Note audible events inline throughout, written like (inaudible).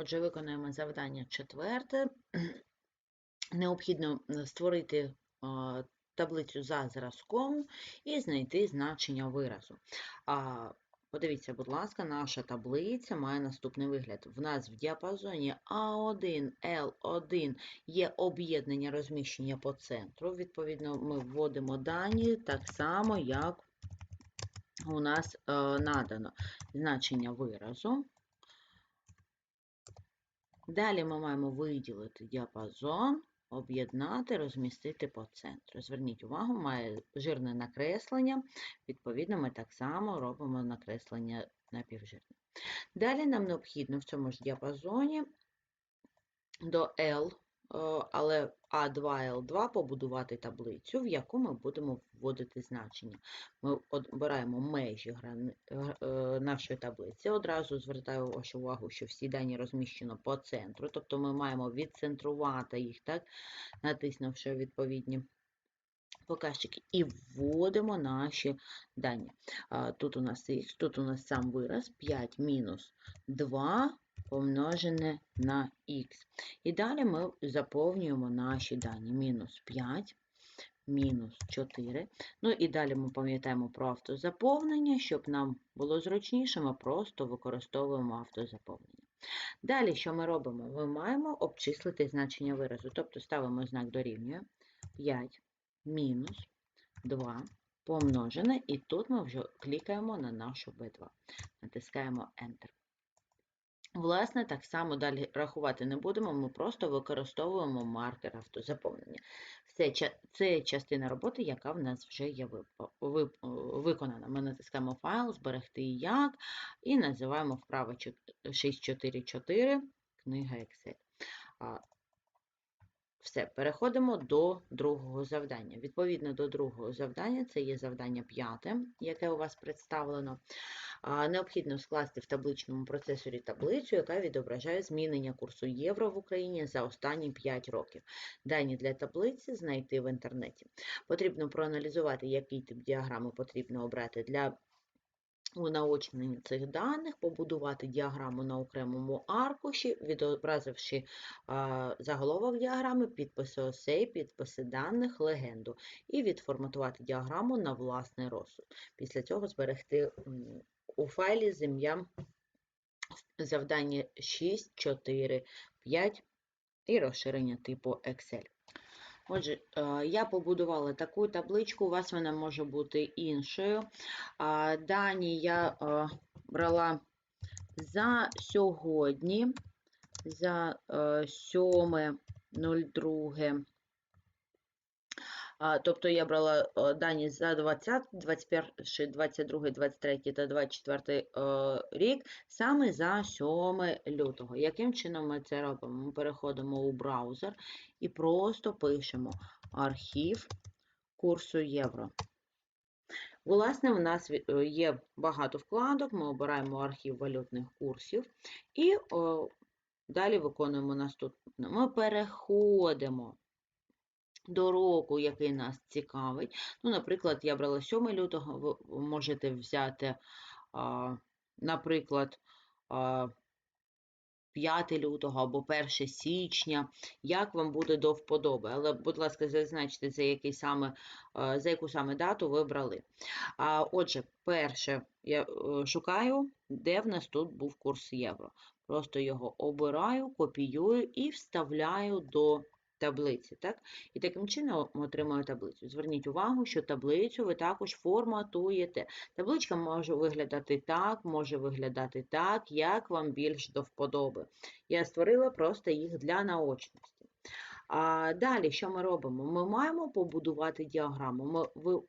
Отже, виконаємо завдання четверте. (clears throat) Необхідно створити таблицю за зразком і знайти значення виразу. Подивіться, будь ласка, наша таблиця має наступний вигляд. В нас в діапазоні А1, Л1 є об'єднання розміщення по центру. Відповідно, ми вводимо дані так само, як у нас е, надано значення виразу. Далі ми маємо виділити діапазон, об'єднати, розмістити по центру. Зверніть увагу, має жирне накреслення. Відповідно, ми так само робимо накреслення напівжирне. Далі нам необхідно в цьому ж діапазоні до L, але А2, L2 побудувати таблицю, в яку ми будемо вводити значення. Ми обираємо межі е, нашої таблиці. Одразу звертаю вашу увагу, що всі дані розміщено по центру, тобто ми маємо відцентрувати їх, так, натиснувши відповідні показчики, і вводимо наші дані. Тут у нас х, тут у нас сам вираз 5 мінус 2 помножене на х. І далі ми заповнюємо наші дані. Мінус 5, мінус 4. Ну і далі ми пам'ятаємо про автозаповнення. Щоб нам було зручніше, ми просто використовуємо автозаповнення. Далі, що ми робимо? Ми маємо обчислити значення виразу, тобто ставимо знак дорівнює 5 мінус 2 помножене, і тут ми вже клікаємо на нашу B2. Натискаємо Enter. Власне, так само далі рахувати не будемо, ми просто використовуємо маркер автозаповнення. Все, це частина роботи, яка в нас вже є виконана. Ми натискаємо файл, зберегти як, і називаємо вправо 644, книга Excel. Все, переходимо до другого завдання. Відповідно до другого завдання, це є завдання п'яте, яке у вас представлено. Необхідно скласти в табличному процесорі таблицю, яка відображає змінення курсу євро в Україні за останні 5 років. Дані для таблиці знайти в інтернеті. Потрібно проаналізувати, який тип діаграми потрібно обрати для унаочнення цих даних, побудувати діаграму на окремому аркуші, відобразивши заголовок діаграми, підписи осей, підписи даних, легенду, і відформатувати діаграму на власний розсуд. Після цього зберегти у файлі з ім'ям завдання 6, 4, 5 і розширення типу Excel. Отже, е, я побудувала таку табличку, у вас вона може бути іншою. Дані я е, брала за сьогодні, за е, 7.02. Тобто я брала е, дані за 20, 21, 22, 23 та 24 е, рік, саме за 7 лютого. Яким чином ми це робимо? Ми переходимо у браузер і просто пишемо архів курсу євро. Власне, в нас е, є багато вкладок, ми обираємо архів валютних курсів і о, далі виконуємо наступне. Ми переходимо до року, який нас цікавить. Ну, наприклад, я брала 7 лютого, ви можете взяти, а, наприклад, а, 5 лютого або 1 січня, як вам буде до вподоби. Але, будь ласка, зазначте, за, який саме, за яку саме дату ви брали. А, Отже, перше, я е, шукаю, де в нас тут був курс євро. Просто його обираю, копіюю і вставляю до таблиці. Так? І таким чином отримую таблицю. Зверніть увагу, що таблицю ви також форматуєте. Табличка може виглядати так, може виглядати так, як вам більш до вподоби. Я створила просто їх для наочності. А далі, що ми робимо? Ми маємо побудувати діаграму. Ми е,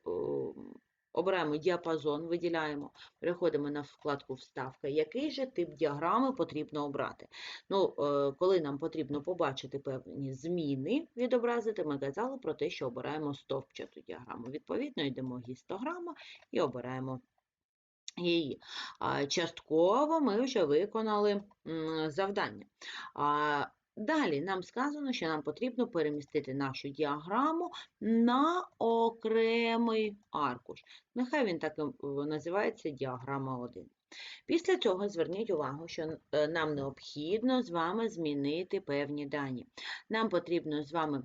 обираємо діапазон, виділяємо, переходимо на вкладку Вставка. Який же тип діаграми потрібно обрати? Ну, е, коли нам потрібно побачити певні зміни, відобразити, ми казали про те, що обираємо стовпчату діаграму. Відповідно, йдемо гістограма і обираємо її. Частково ми вже виконали завдання. Далі нам сказано, що нам потрібно перемістити нашу діаграму на окремий аркуш. Нехай він так е, називається діаграма 1. Після цього зверніть увагу, що е, нам необхідно з вами змінити певні дані. Нам потрібно з вами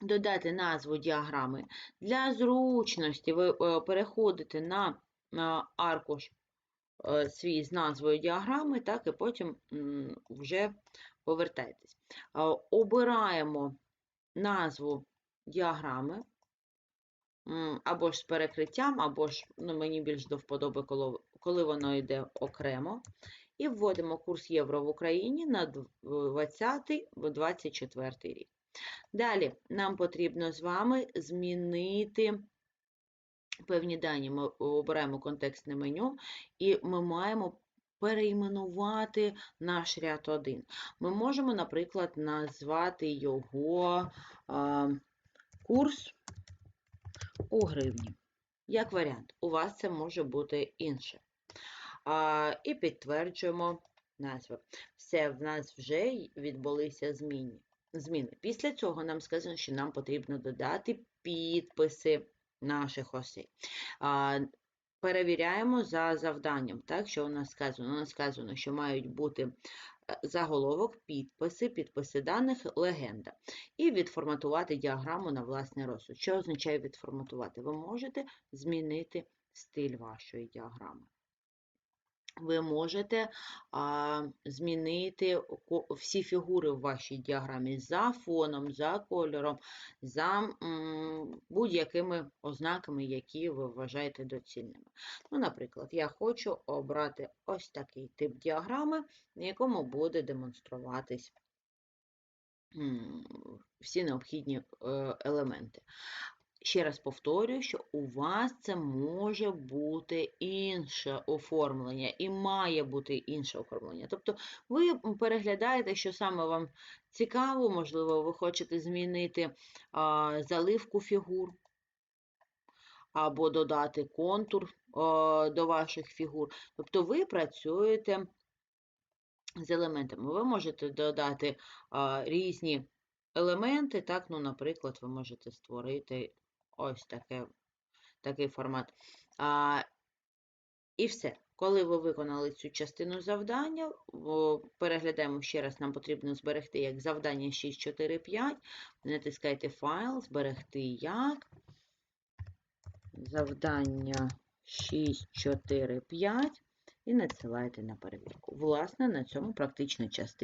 додати назву діаграми. Для зручності ви е, переходите на аркуш свій з назвою діаграми, так, і потім вже повертайтесь. Обираємо назву діаграми, або ж з перекриттям, або ж ну, мені більш до вподоби, коли воно йде окремо. І вводимо курс євро в Україні на 20-24 рік. Далі нам потрібно з вами змінити певні дані. Ми обираємо контекстне меню, і ми маємо перейменувати наш ряд 1. Ми можемо, наприклад, назвати його курс у гривні. Як варіант, у вас це може бути інше. А, І підтверджуємо назву. Все, в нас вже відбулися зміни. зміни. Після цього нам сказано, що нам потрібно додати підписи наших осей. Перевіряємо за завданням, так, що у нас сказано. У нас сказано, що мають бути е, заголовок, підписи, підписи даних, легенда. І відформатувати діаграму на власний розсуд. Що означає відформатувати? Ви можете змінити стиль вашої діаграми. Ви можете а, змінити всі фігури в вашій діаграмі за фоном, за кольором, за будь-якими ознаками, які ви вважаєте доцільними. Ну, наприклад, я хочу обрати ось такий тип діаграми, на якому буде демонструватись всі необхідні е, елементи. Ще раз повторюю, що у вас це може бути інше оформлення і має бути інше оформлення. Тобто ви переглядаєте, що саме вам цікаво, можливо, ви хочете змінити а, заливку фігур або додати контур а, до ваших фігур. Тобто ви працюєте з елементами. Ви можете додати а, різні елементи, так, ну, наприклад, ви можете створити ось таке, такий формат. А, і все. Коли ви виконали цю частину завдання, переглядаємо ще раз, нам потрібно зберегти як завдання 645. Натискайте файл, зберегти як. Завдання 645 і надсилаєте на перевірку. Власне, на цьому практична частина.